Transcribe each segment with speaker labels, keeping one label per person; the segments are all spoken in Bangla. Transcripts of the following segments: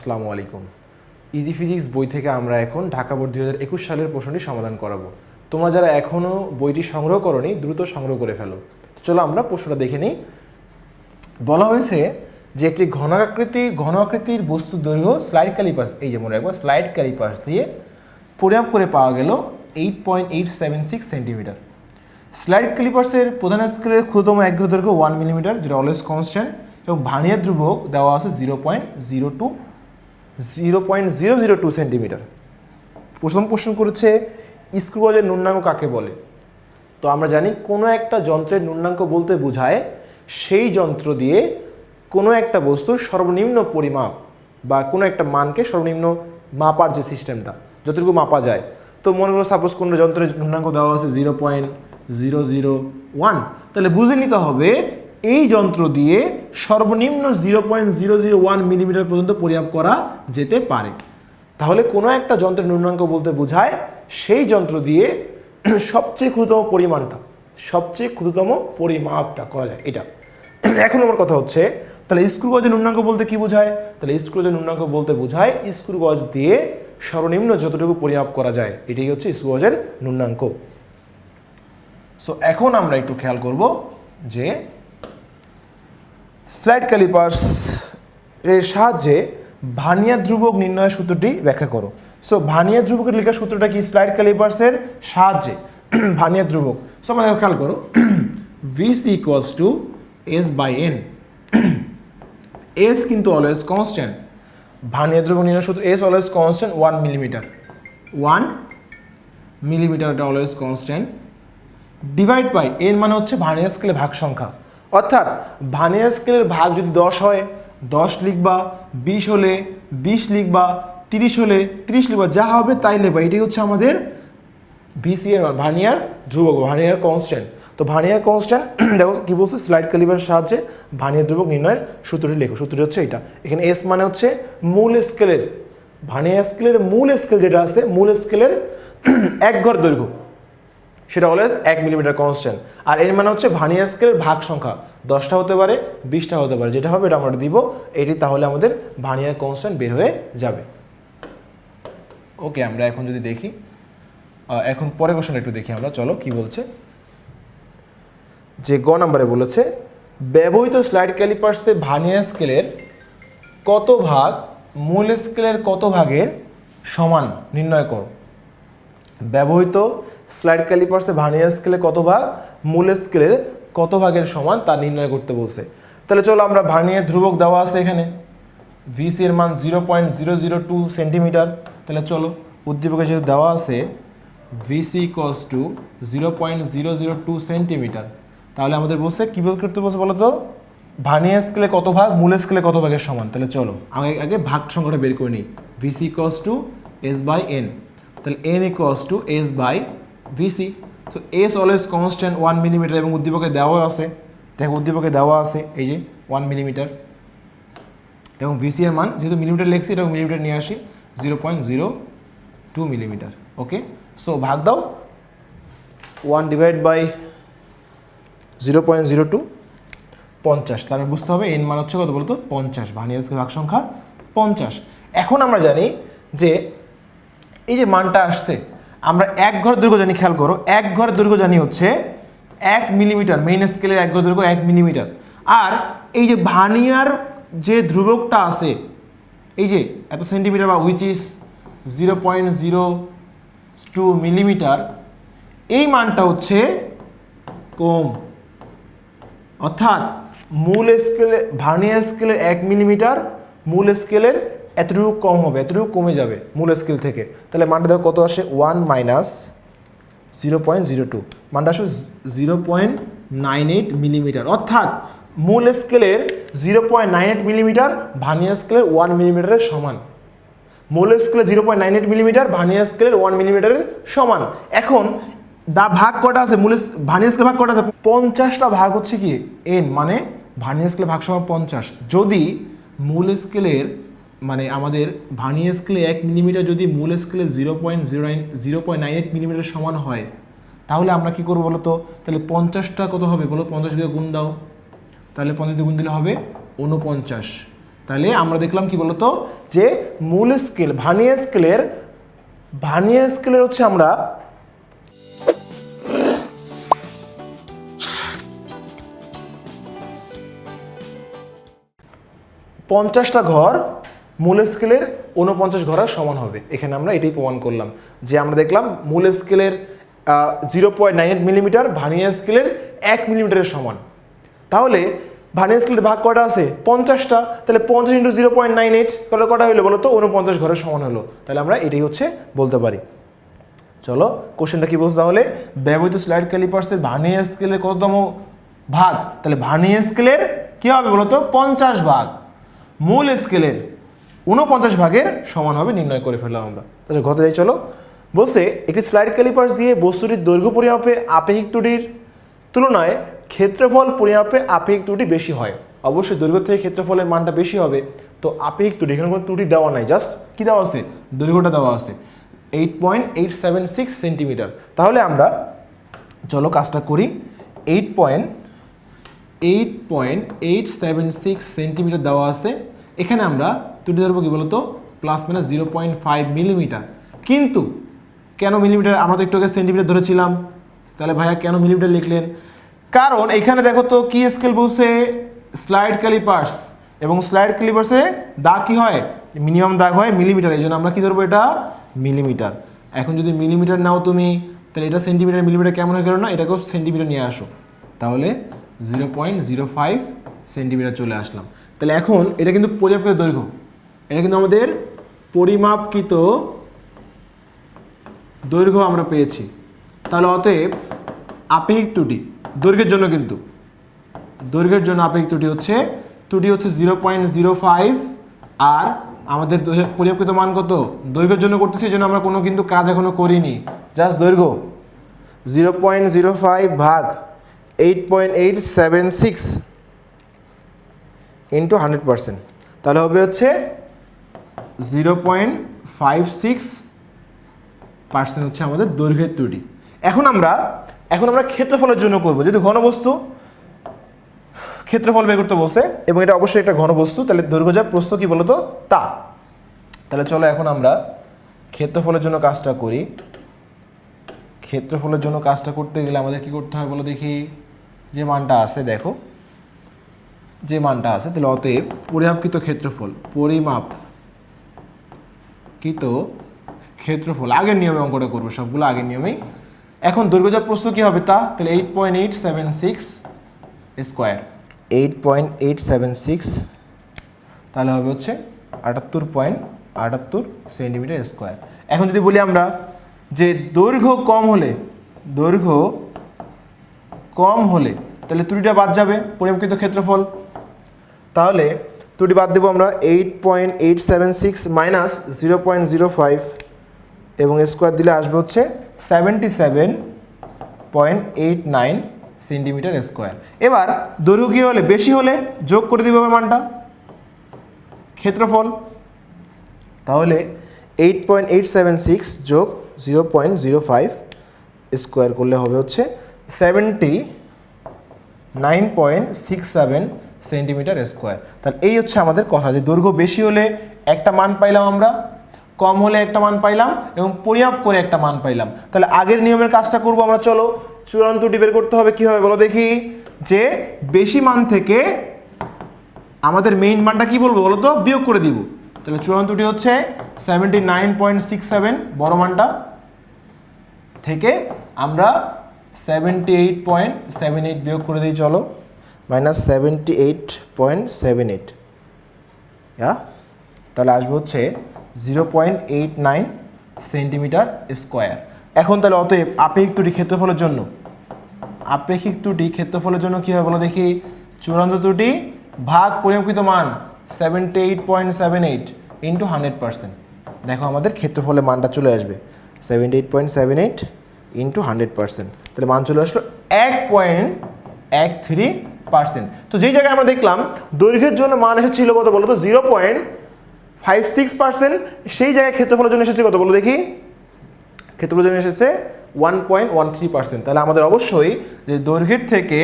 Speaker 1: আসসালামু আলাইকুম। ইজি ফিজিক্স বই থেকে আমরা এখন ঢাকা বোর্ড দুই একুশ সালের প্রশ্নটি সমাধান করাবো। তোমরা যারা এখনও বইটি সংগ্রহ করনি, দ্রুত সংগ্রহ করে ফেলো। চলো আমরা প্রশ্নটা দেখে নিই। বলা হয়েছে যে একটি ঘনাকৃতি ঘন আকৃতির বস্তু দৈর্ঘ্য স্লাইড ক্যালিপাস এই যে মনে রাখব স্লাইড ক্যালিপাস দিয়ে পরিমাপ করে পাওয়া গেল eight point eight seven six centimetre slide ক্যালিপার্সের প্রধান স্কেলের ক্ষুদ্রতম একগ্র দৈর্ঘ্য ওয়ান মিলিমিটার যেটা অলওয়েজ কনস্ট্যান্ট এবং ভানিয়ার ধ্রুবক দেওয়া আছে zero point zero two zero point zero zero two centimetre প্রথম প্রশ্ন করেছে, স্ক্রুগজের ন্যূনাঙ্ক কাকে বলে? তো আমরা জানি কোনো একটা যন্ত্রের নূন্যাঙ্ক বলতে বোঝায় সেই যন্ত্র দিয়ে কোনো একটা বস্তুর সর্বনিম্ন পরিমাপ বা কোনো একটা মানকে সর্বনিম্ন মাপার যে সিস্টেমটা, যতটুকু মাপা যায়। তো মনে করো সাপোজ কোনো যন্ত্রের ন্যূনাঙ্ক দেওয়া আছে zero point zero zero one তাহলে বুঝে নিতে হবে এই যন্ত্র দিয়ে সর্বনিম্ন zero point zero zero one millimetre পর্যন্ত পরিমাপ করা যেতে পারে। তাহলে কোনো একটা যন্ত্রের ন্যূনাঙ্ক বলতে বোঝায় সেই যন্ত্র দিয়ে সবচেয়ে ক্ষুদ্রতম পরিমাণটা, সবচেয়ে ক্ষুদ্রতম পরিমাপটা করা যায়। এটা। এখন আমার কথা হচ্ছে, তাহলে স্ক্রু গজের ন্যূনাঙ্ক বলতে কি বোঝায়? তাহলে স্ক্রু গজের ন্যূনাঙ্ক বলতে বোঝায় স্ক্রু গজ দিয়ে সর্বনিম্ন যতটুকু পরিমাপ করা যায়, এটাই হচ্ছে স্ক্রু গজের ন্যূনাঙ্ক। সো এখন আমরা একটু খেয়াল করব যে স্লাইড ক্যালিপার্স এর সাহায্যে ভানিয়া ধ্রুবক নির্ণয়ের সূত্রটি ব্যাখ্যা করো। সো ভানিয়া ধ্রুবকের লেখা সূত্রটা কি? স্লাইড ক্যালিপার্সের সাহায্যে। ভানিয়া ধ্রুবক। সো আমাদের খেয়াল করো। VC equals to S by N S কিন্তু অলওয়েজ কনস্ট্যান্ট ভানিয়া ধ্রুবক নির্ণয় সূত্র S always constant one millimetre one millimetre এটা অলওয়েজ কনস্ট্যান্ট ডিভাইড বাই এর মানে হচ্ছে ভানিয়া স্কেলের ভাগ সংখ্যা অর্থাৎ ভানিয়া স্কেলের ভাগ যদি দশ হয়, দশ লিখবা বিশ হলে বিশ লিখবা তিরিশ হলে তিরিশ লিখবা, যা হবে তাই লিখবা। এটাই হচ্ছে আমাদের ভিসি এর মান, ভানিয়ার ধ্রুবক, ভানিয়ার কনস্ট্যান্ট তো ভানিয়ার কনস্ট্যান্ট দেখো কি বলছে? স্লাইড ক্যালিবারের সাহায্যে ভানিয়ার ধ্রুবক নির্ণয়ের সূত্রটি লেখো। সূত্রটি হচ্ছে এটা এখানে এস মানে হচ্ছে মূল স্কেলের ভানিয়া স্কেলের মূল স্কেল যেটা আছে, মূল স্কেলের এক ঘর দৈর্ঘ্য। সেটা অলওয়েজ এক মিলিমিটার কনস্ট্যান্ট আর এর মানে হচ্ছে ভানিয়া স্কেলের ভাগ সংখ্যা। দশটা হতে পারে, বিশটা হতে পারে। যেটা হবে, এটা আমরা দিব, এটি তাহলে আমাদের ভানিয়ার কনস্ট্যান্ট বের হয়ে যাবে। ওকে, আমরা এখন যদি দেখি এখন পরের কোশ্চেন একটু দেখি আমরা। চলো, কি বলছে? যে গ নাম্বারে বলেছে, ব্যবহৃত স্লাইড ক্যালিপার্সে ভানিয়া স্কেলের কত ভাগ, মূল স্কেলের কত ভাগের সমান নির্ণয় করো? ব্যবহৃত স্লাইড ক্যালিপার্সে ভানিয়া স্কেলে কত ভাগ, মূল স্কেলের কত ভাগের সমান তা নির্ণয় করতে বলছে। তাহলে চলো আমরা ভার্নিয়ার ধ্রুবক দেওয়া আছে এখানে। ভিসি এর মান zero point zero zero two centimetre তাহলে চলো উদ্দীপকে যেহেতু দেওয়া আছে VC cos to zero point zero zero two centimetre তাহলে আমাদের বলছে, কী বের করতে বলছে বলো তো ভার্নিয়া স্কেলে কত ভাগ, মূল স্কেলে কত ভাগের সমান? তাহলে চলো, আগে আগে ভাগ সংখ্যাটা বের করে নিই। VC cos to S by N তাহলে N equals to S by VC so S always constant one millimetre এবং উদ্দীপকে দেওয়া আছে। দেখো, উদ্দীপকে দেওয়া আছে, এই যে ওয়ান মিলিমিটার এবং ভিসি এর মান, যেহেতু মিলিমিটার লিখছি এটা মিলিমিটার নিয়ে আসি zero point zero two millimetre okay so ভাগ দাও। One divide by zero point zero two পঞ্চাশ। তাহলে বুঝতে হবে এন মান হচ্ছে কত বলতো? পঞ্চাশ। ভানিয়াসকে ভাগ সংখ্যা পঞ্চাশ। এখন আমরা জানি যে এই যে মানটা আসছে, আমরা এক ঘর দৈর্ঘ্য জানি খেয়াল করো, এক ঘর দৈর্ঘ্য জানি হচ্ছে এক মিলিমিটার মেইন স্কেলের এক ঘর দৈর্ঘ্য এক মিলিমিটার আর এই যে ভানিয়ার যে ধ্রুবকটা আছে, এই যে এত সেন্টিমিটার বা which is zero point zero two millimetre এই মানটা হচ্ছে কম। অর্থাৎ মূল স্কেলে ভার্নিয়া স্কেলের এক মিলিমিটার মূল স্কেলের এতটুকু কম হবে, এতটুকু কমে যাবে মূল স্কেল থেকে। তাহলে মানটা দেখো কত আসে? One minus zero point zero two মানটা আসবে zero point nine eight millimetre অর্থাৎ মূল স্কেলের zero point nine eight millimetre vernier স্কেলের ওয়ান মিলিমিটারের সমান। মূল স্কেলে zero point nine eight millimetre vernier স্কেলের ওয়ান মিলিমিটারের সমান। এখন দা ভাগ কটা আছে? মূল ভার্নিয়া স্কেল ভাগ কটা আছে? পঞ্চাশটা ভাগ হচ্ছে কি? এন মানে ভার্নিয়া স্কেলে ভাগ সমান পঞ্চাশ। যদি মূল স্কেলের মানে আমাদের ভার্নিয়া স্কেলে এক মিলিমিটার যদি মূল স্কেলে zero point zero nine zero point nine eight millimetre সমান হয়, তাহলে আমরা কী করব বলো তো তাহলে পঞ্চাশটা কত হবে বলো? পঞ্চাশ দিয়ে গুণ দাও। তাহলে পঞ্চাশ দিয়ে গুণ দিলে হবে উনপঞ্চাশ তাহলে আমরা দেখলাম কি বলতো? যে মূল স্কেল ভানিয়া স্কেলের ভানিয়া স্কেলের হচ্ছে আমরা পঞ্চাশটা ঘর মূল স্কেলের উনপঞ্চাশ ঘরের সমান হবে। এখানে আমরা এটাই প্রমাণ করলাম। যে আমরা দেখলাম মূল স্কেলের zero point nine eight millimetre ভানিয়া স্কেলের এক মিলিমিটারের সমান। তাহলে ভানিয়া স্কেলের ভাগ কটা আছে? পঞ্চাশটা। তাহলে পঞ্চাশ into zero point nine eight কটা কটা হলো বলো তো উনপঞ্চাশ ঘরের সমান হলো। তাহলে আমরা এটাই হচ্ছে বলতে পারি। চলো কোশ্চেনটা কি বলছে তাহলে? ব্যবহৃত স্লাইড ক্যালিপার্সের ভানিয়া স্কেলের কততম ভাগ? তাহলে ভানিয়া স্কেলের কী হবে বলো তো পঞ্চাশ ভাগ। মূল স্কেলের উনপঞ্চাশ ভাগের সমান হবে নির্ণয় করে ফেললাম আমরা। আচ্ছা ঘতে যাই চলো। বলছে একটি স্লাইড ক্যালিপার্স দিয়ে বস্তুটির দৈর্ঘ্য পরিমাপে আপেক্ষিক ত্রুটির তুলনায় ক্ষেত্রফল পরিমাপে আপেক্ষিক ত্রুটি বেশি হয়। অবশ্যই দৈর্ঘ্য থেকে ক্ষেত্রফলের মানটা বেশি হবে তো আপেক্ষিক ত্রুটি এখানে কোনো ত্রুটি দেওয়া নাই জাস্ট কী দেওয়া আছে? দৈর্ঘ্যটা দেওয়া আছে। Eight point eight seven six centimetre তাহলে আমরা চলো কাজটা করি। Eight point eight point eight seven six centimetre দেওয়া আছে। এখানে আমরা ত্রুটি ধরবো কি বলতো? Plus minus zero point five millimetre কিন্তু কেন মিলিমিটার আমরা তো একটু আগে সেন্টিমিটার ধরেছিলাম। তাহলে ভাইয়া কেন মিলিমিটার লিখলেন? কারণ এখানে দেখো তো কি স্কেল বলছে? স্লাইড ক্যালিপার্স এবং স্লাইড ক্যালিপার্সে দাগ কী হয়? মিনিমাম দাগ হয় মিলিমিটার এই জন্য আমরা কি ধরবো এটা? মিলিমিটার এখন যদি মিলিমিটার নাও তুমি, তাহলে এটা সেন্টিমিটার মিলিমিটার কেমন হয়ে গেল না এটাকেও সেন্টিমিটার নিয়ে আসো। তাহলে zero point zero five centimetre চলে আসলাম। তাহলে এখন এটা কিন্তু পরিমাপকৃত দৈর্ঘ্য। এটা কিন্তু আমাদের পরিমাপকৃত দৈর্ঘ্য আমরা পেয়েছি। তাহলে অতএব আপেক্ষিক ত্রুটি, দৈর্ঘ্যের জন্য কিন্তু। দৈর্ঘ্যের জন্য আপেক্ষিক ত্রুটি হচ্ছে ত্রুটি হচ্ছে জিরো পয়েন্ট জিরো ফাইভ আর আমাদের পরিমাপকৃত মান কত? দৈর্ঘ্যের জন্য করতেছি, এই জন্য আমরা কোনো কিন্তু কাজ এখনও করিনি। জাস্ট দৈর্ঘ্য। জিরো পয়েন্ট জিরো ফাইভ ভাগ eight point eight seven six into hundred percent তাহলে হবে হচ্ছে zero point five six percent হচ্ছে আমাদের দৈর্ঘ্যের ত্রুটি। এখন আমরা এখন আমরা ক্ষেত্রফলের জন্য করব। যদি ঘনবস্তু, ক্ষেত্রফল বের করতে বসে এবং এটা অবশ্যই একটা ঘনবস্তু, তাহলে দৈর্ঘ্য যা, প্রস্থ কি বলতো? তা। তাহলে চলো এখন আমরা ক্ষেত্রফলের জন্য কাজটা করি। ক্ষেত্রফলের জন্য কাজটা করতে গেলে আমাদের কি করতে হয় বলো দেখি? যে মানটা আছে, দেখো। যে মানটা আছে, তাহলে অতএব পরিমাপকৃত ক্ষেত্রফল, পরিমাপ কৃত ক্ষেত্রফল আগের নিয়মে অঙ্কটা করব সবগুলো আগের নিয়মেই। এখন যা প্রস্থ কী হবে তা? তাহলে eight point eight seven six square eight point eight seven six তাহলে হবে হচ্ছে আটাত্তর পয়েন্ট আটাত্তর সেন্টিমিটার স্কোয়ার এখন যদি বলি আমরা যে দৈর্ঘ্য কম হলে দৈর্ঘ্য কম হলে তাহলে ত্রুটিটা বাদ যাবে পরিমাপকৃত ক্ষেত্রফল। তাহলে ত্রুটি বাদ দেবো আমরা eight point eight seven six minus zero point zero five এবং স্কোয়ার দিলে আসবে হচ্ছে seventy seven point eight nine centimetre square এবার দৈর্ঘ্য হলে, বেশি হলে যোগ করে দিব মানটা, ক্ষেত্রফল। তাহলে eight point eight seven six যোগ zero point zero five square করলে হবে হচ্ছে seventy nine point six seven centimetre square. তাহলে এই হচ্ছে আমাদের কথা, যে দৈর্ঘ্য বেশি হলে একটা মান পাইলাম আমরা, কম হলে একটা মান পাইলাম, এবং পরিমাপ করে একটা মান পাইলাম। তাহলে আগের নিয়মের কাজটা করব আমরা, চলো। চূড়ান্ত বের করতে হবে কি হবে বলো দেখি। যে বেশি মান থেকে আমাদের মেইন মানটা কি বলব, বলো তো? বিয়োগ করে দিব। তাহলে চূড়ান্তটি হচ্ছে seventy nine point six seven বড় মানটা থেকে আমরা seventy eight point seven eight বিয়োগ করে দিই, চলো। Minus seventy eight point seven eight yeah? তাহলে আসবে হচ্ছে zero point eight nine centimetre square. এখন তাহলে অতএব আপেক্ষিক ত্রুটি ক্ষেত্রফলের জন্য। আপেক্ষিক ত্রুটি ক্ষেত্রফলের জন্য কী হয় বলো দেখি? চূড়ান্ত ত্রুটি ভাগ পরিমাপকৃত মান seventy eight point seven eight into hundred percent দেখো আমাদের ক্ষেত্রফলের মানটা চলে আসবে seventy eight point seven eight into hundred percent তাহলে মান চলে আসলো এক পয়েন্ট এক থ্রি পার্সেন্ট। তো যেই জায়গায় আমরা দেখলাম, দৈর্ঘ্যের জন্য মান এসেছিল কত বলো তো? Zero point five six percent. সেই জায়গায় ক্ষেত্রফলের জন্য এসেছে কত বলো দেখি? ক্ষেত্রফলের জন্য এসেছে one point one three percent. তাহলে আমাদের অবশ্যই যে দৈর্ঘ্যের থেকে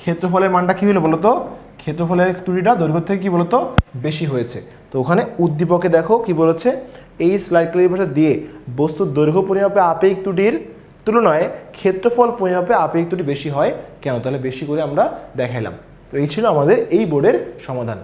Speaker 1: ক্ষেত্রফলের মানটা কী হলো বলো তো? ক্ষেত্রফলের ত্রুটিটা দৈর্ঘ্য থেকে কি বলতো বেশি হয়েছে। তো ওখানে উদ্দীপকে দেখো কি বলেছে? এই স্লাইড ক্যালিপার্স দিয়ে বস্তুর দৈর্ঘ্য পরিমাপে আপেক্ষিক ত্রুটির তুলনায় ক্ষেত্রফল পরিমাপে আপেক্ষিক ত্রুটি বেশি হয়। কেন? তাহলে বেশি করে আমরা দেখাইলাম। তো এই ছিল আমাদের এই বোর্ডের সমাধান।